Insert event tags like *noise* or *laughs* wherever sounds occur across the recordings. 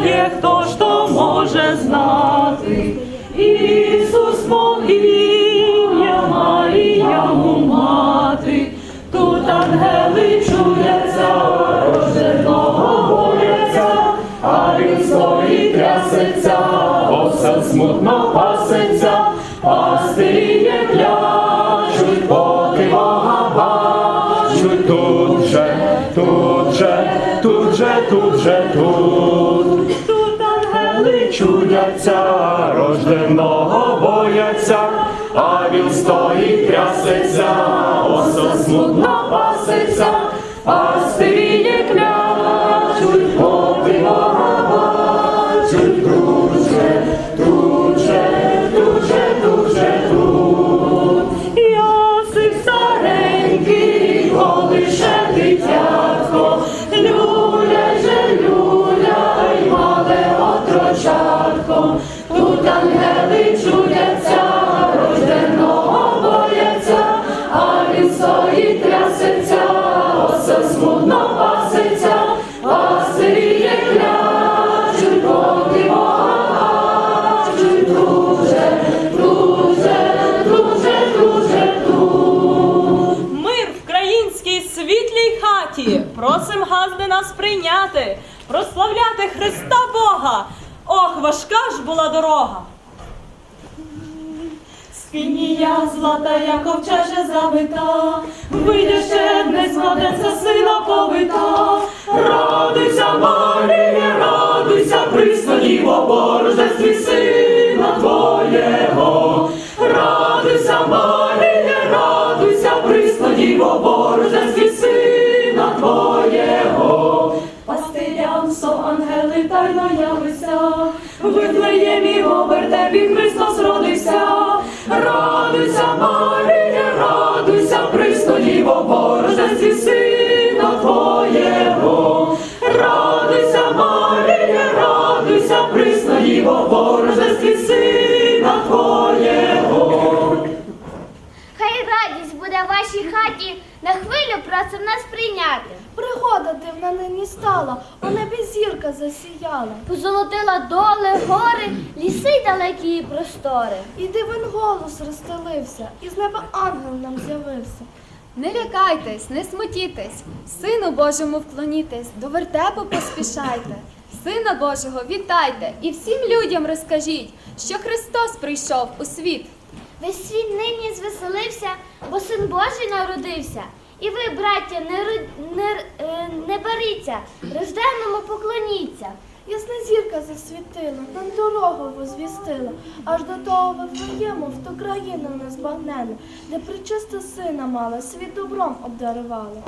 знає, хто то може знати. Ісус мов ім'я, Марія му мати, тут ангели чуються, рожденого бояться, а він стоїть трясеться, овса смутно тут же, тут же, тут тут. Ангели чудяться, рожденого бояться, а він стоїть трясеться, осо смутно пасеться, хаті. Просим газди нас прийняти, прославляти Христа Бога. Ох, важка ж була дорога. Спінія злата, як ковчеже завита, вийде ще дне згоденця сина повита. Радуйся, Марія, радуйся, присладіво Божестві сина Твоєго. Ангели тайно явися, в Вифлеємі в на хвилю просим нас прийняти. Пригода дивна нині стала, у небі зірка засіяла. Позолотила доли, гори, ліси й далекі і простори. І дивен голос розстелився, і з неба ангел нам з'явився. Не лякайтесь, не смутітесь, Сину Божому вклонітесь, до вертепу поспішайте. Сина Божого вітайте і всім людям розкажіть, що Христос прийшов у світ. Весь світ нині звеселився, бо син Божий народився. І ви, браття, не, ру- не, е, не баріться, рожденному поклоніться. Ясна зірка засвітила, нам дорогу возвістила, аж до того Вифлеєму, в ту країну незбагнену, де причиста сина мала, світ добром обдарувала.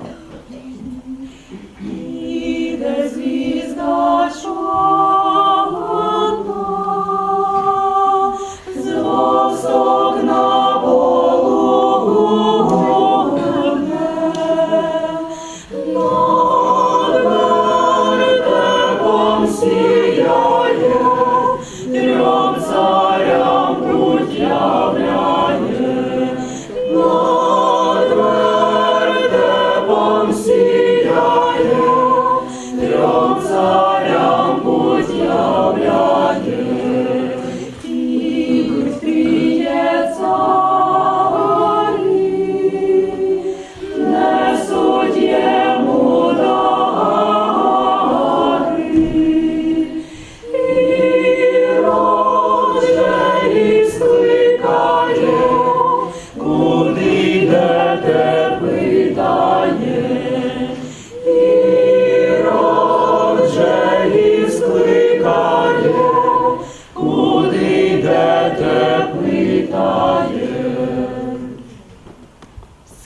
Іде звізда чорна, на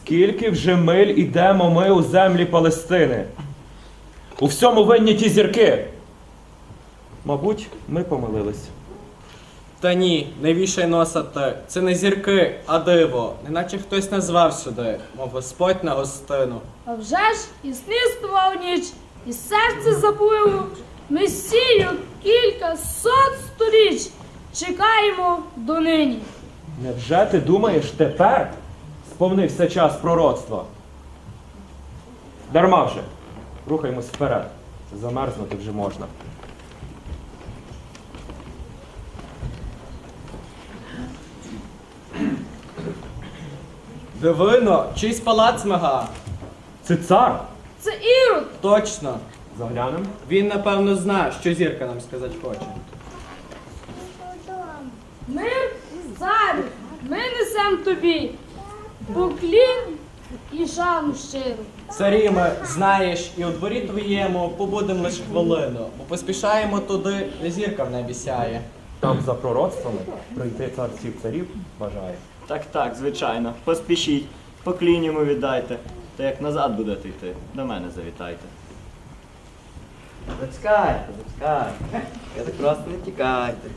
Скільки вже миль ідемо ми у землі Палестини? У всьому винні ті зірки. Мабуть, ми помилились. Та ні, не вішай носа ти. Це не зірки, а диво. Неначе хтось назвав сюди, мов Господь на гостину. А вже ж і снистував ніч, і серце запливо. Месію кілька сот сторіч чекаємо донині. Невже ти думаєш тепер сповнився час пророцтва. Дарма вже. Рухаємось вперед. Замерзнути вже можна. Дивино, чийсь палац мега. Це цар. Це Ірод. Точно. Заглянемо. Він напевно знає, що зірка нам сказати хоче. Мир, цар, ми несем тобі поклін і шану щиру. Царіме, знаєш, і у дворі твоєму побудем лише хвилину, бо поспішаємо туди, де зірка в небі сяє. Там за пророцтвами прийти цар всіх царів бажає. Так, так, звичайно. Поспішіть, поклін йому віддайте. Та як назад будете йти, до мене завітайте. Зачекайте, зачекайте. Я так просто не тікайте.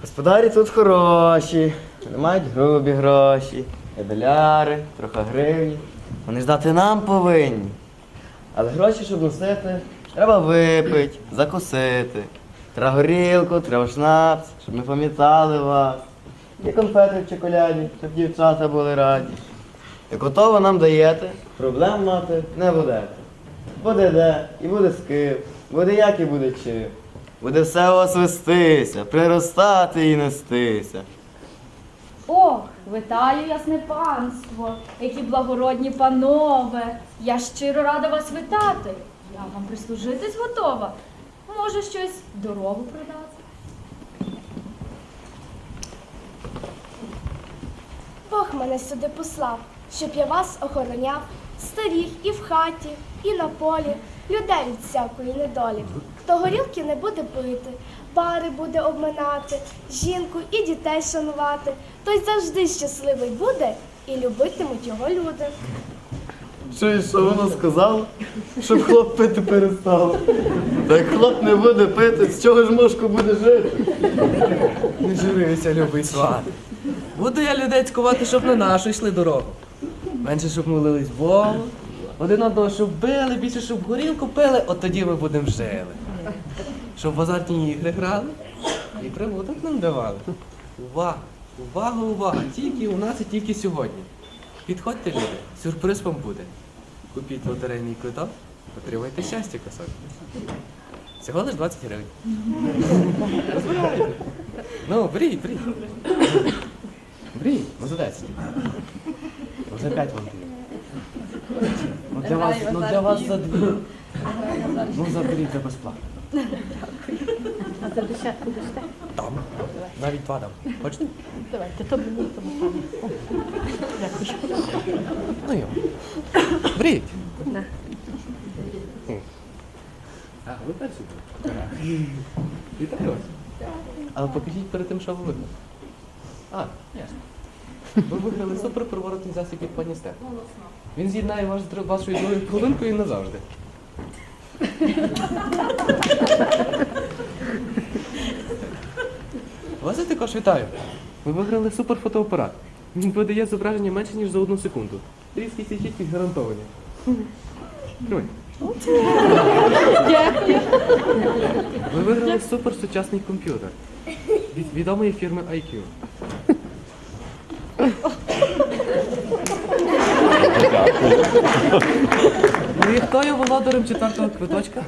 Господарі тут хороші, вони грубі гроші, є доляри, трохи гривні. Вони ж дати нам повинні. Але гроші, щоб носити, треба випити, закусити. Треба горілку, треба шнапс, щоб ми пам'ятали вас. І конфети в чоколяді, щоб дівчата були раді. Як готово нам даєте, проблем мати не будете. Буде де, і буде з ким, буде як і буде чим. Буде все у вас вестися, приростати і нестися. Ох, вітаю, ясне панство, які благородні панове. Я щиро рада вас вітати. Я вам прислужитись готова. Може, щось дорогу продати. Бог мене сюди послав, щоб я вас охороняв, старіх і в хаті, і на полі, людей від всякої недолі. Хто горілки не буде пити, пари буде обминати, жінку і дітей шанувати, той завжди щасливий буде і любитимуть його люди. І що вона сказала? Щоб хлоп пити перестав. Та як хлоп не буде пити, з чого ж мошку буде жити? Не журися, любий сват. Буду я людей цькувати, щоб на нашу йшли дорогу. Менше, щоб молились Богу, один одного, щоб били, більше, щоб горілку пили, от тоді ми будемо жили. Щоб в азартні ігри грали і прибуток нам давали. Увага, увага, увага! Тільки у нас і тільки сьогодні. Підходьте, люди, сюрприз вам буде. Купіть лотерейний квиток, отримайте щастя косок. Всього лиш 20 гривень. Ну, беріть, беріть. Беріть, ну за 10. Ну за 5 вам даю. Ну для вас, ну для вас за 2. Ну заберіть за безплатно. А за десятку дасте? Там. Навіть два дам. Хочете? Давайте, то мені, то Ну йо. Беріть. А, ви перші були? Вітаю вас. Але покажіть перед тим, що ви виграли. А, ясно. Ви виграли супер приворотний засіб від пані Стеф. Він з'єднає вас з др- вашою другою половинкою назавжди. *laughs* Вас я також вітаю. Ви виграли супер фотоапарат. Він видає зображення менше, ніж за одну секунду. Різкість і гарантовані. Тримай. Ви виграли супер сучасний комп'ютер від відомої фірми IQ. Ну і хто є володарем четвертого квиточка?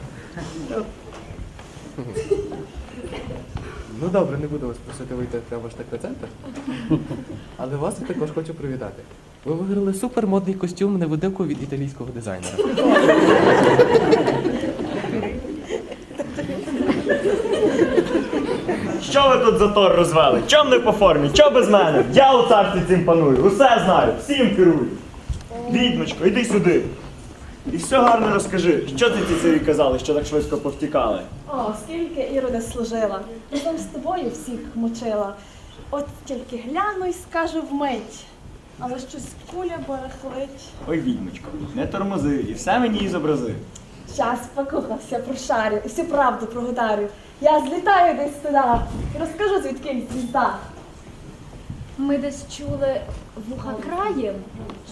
Ну добре, не буду вас просити вийти прямо ж так центр. Але вас я також хочу привітати. Ви виграли супермодний костюм невидимку від італійського дизайнера. Що ви тут затор розвели? Чом не по формі? Чо без мене? Я у царстві цим паную, усе знаю, всім керую. Відьмочко, іди сюди. І все гарно розкажи, що ти ці царі казали, що так швидко повтікали. О, скільки Іроде служила. Разом з тобою всіх мучила. От тільки гляну й скажу вмить. Але щось куля барахлить. Ой, відьмочко, не тормози і все мені і зобрази. Час покохався, прошарю, і всю правду прогодарю. Я злітаю десь туди і розкажу, звідки звізда. Ми десь чули вуха краєм,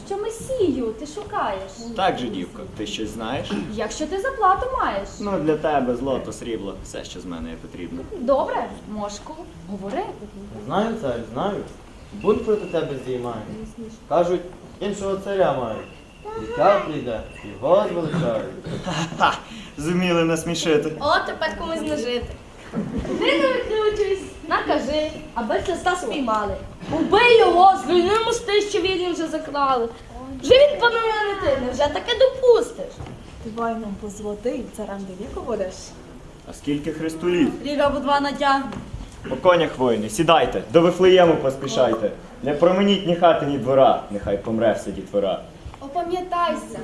що месію ти шукаєш. Так же, дівко, ти щось знаєш? Якщо ти заплату маєш. Ну, для тебе злото, срібло, все, що з мене є потрібно. Добре, мошку, говори. Знаю, царю, знаю. Бунт проти тебе здіймаю. Кажуть, іншого царя мають. Дитя прийде, його звеличають. Ха-ха, Зуміли насмішити. О, тепер комусь не жити. Не викручусь, Накажи, аби Христа спіймали. Убий його, зруйнуй мости, що вільні вже закрали. Вже він панує не ти, невже таке допустиш? Ти воїном позолотий, царем до віку будеш. А скільки Христу літ? Рік або два натягне. По конях воїни, сідайте, до Вифлеєму поспішайте. Не променіть ні хати, ні двора, нехай помре все дітвора. Опам'ятайся,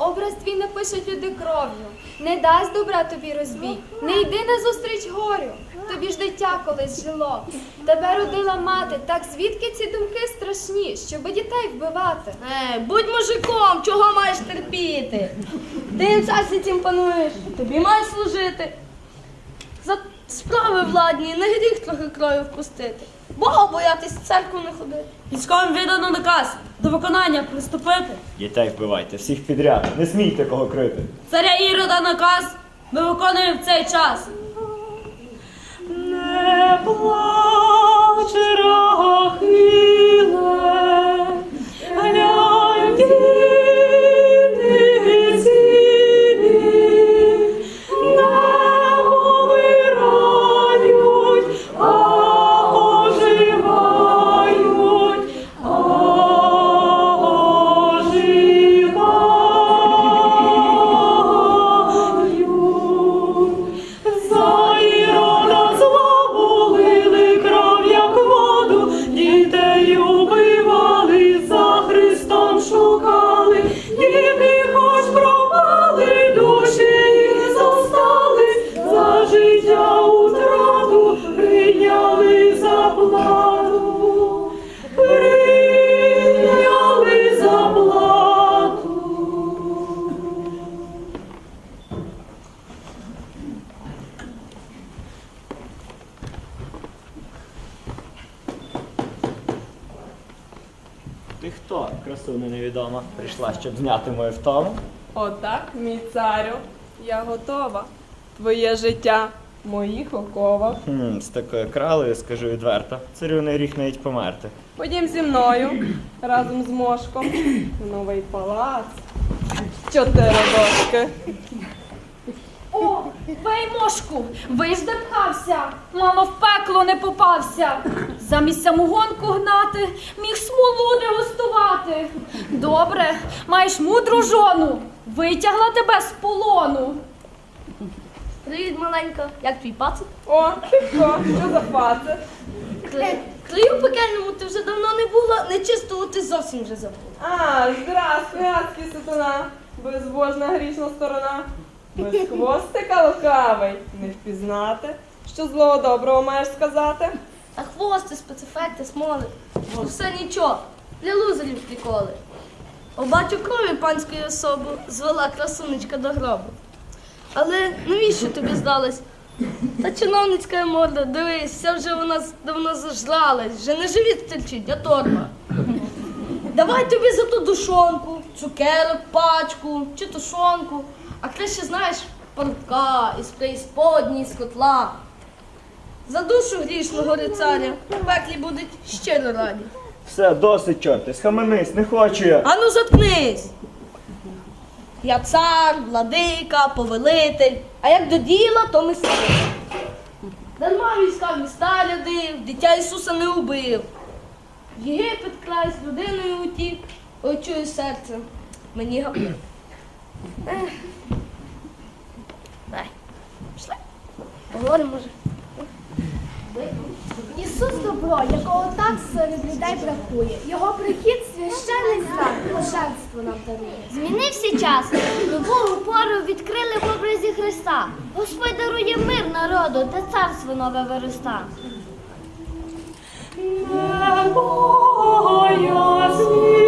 образ твій напишуть люди кров'ю, не дасть добра тобі розбій, не йди назустріч горю, тобі ж дитя колись жило. Тебе родила мати, так звідки ці думки страшні, щоби дітей вбивати? Е, будь мужиком, чого маєш терпіти? Ти в царстві цим пануєш, тобі мають служити. За справи владні, не гріх трохи крові впустити. Бога боятись, в церкву не ходити. Військовим видано наказ до виконання приступити. Дітей вбивайте, всіх підряд, не смійте кого крити. Царя Ірода наказ ми виконуємо в цей час. Не плач, Рахиле, глянь, невідома, прийшла, щоб зняти мою втому? Отак, мій царю, я готова. Твоє життя в моїх оковах. Хм, з такою кралею, скажу відверто, царю не гріх навіть померти. Ходім зі мною разом з мошком в новий палац. Чотири дошки. О, вей мошку, ви ж де мало в пекло не попався. Замість самогонку гнати, міг смолу дегустувати. Добре, маєш мудру жону, витягла тебе з полону. Привіт, маленька, як твій пацик? О, Шибко, що за пацик? Клею пекельному ти вже давно не була, нечистого ти зовсім вже забула. А, здравствуй, адський сатана, безбожна грішна сторона. Без хвостика лукавий, не впізнати, що злого доброго маєш сказати. А хвости, спецефекти, смоли. Все нічого, для лузерів приколи. Обачу крові панської особи звела красунечка до гробу. Але навіщо тобі здалось? Та чиновницька морда, дивись, вся вже вона давно зажралась, вже не живіт терчить, а торба. Давай тобі за ту душонку, цукерок, пачку чи тушонку, а краще знаєш портка із преісподній, з котла. За душу грішного рицаря у пеклі будуть щиро раді. Все, досить, чорти, схаменись, не хочу я. Ану заткнись. Я цар, владика, повелитель, а як до діла, то ми мисливець. Дарма війська міста рядив, дитя Ісуса не убив. Єгипет край з людиною утік, ой чую серце, мені. Ех. Пішли. Поговоримо може. Ісус добро, якого так серед людей бракує. Його прихід священний знак, блаженство нам дарує. Змінився час. Нову пору відкрили в образі Христа. Господь дарує мир народу, та царство нове вироста. Небо ясні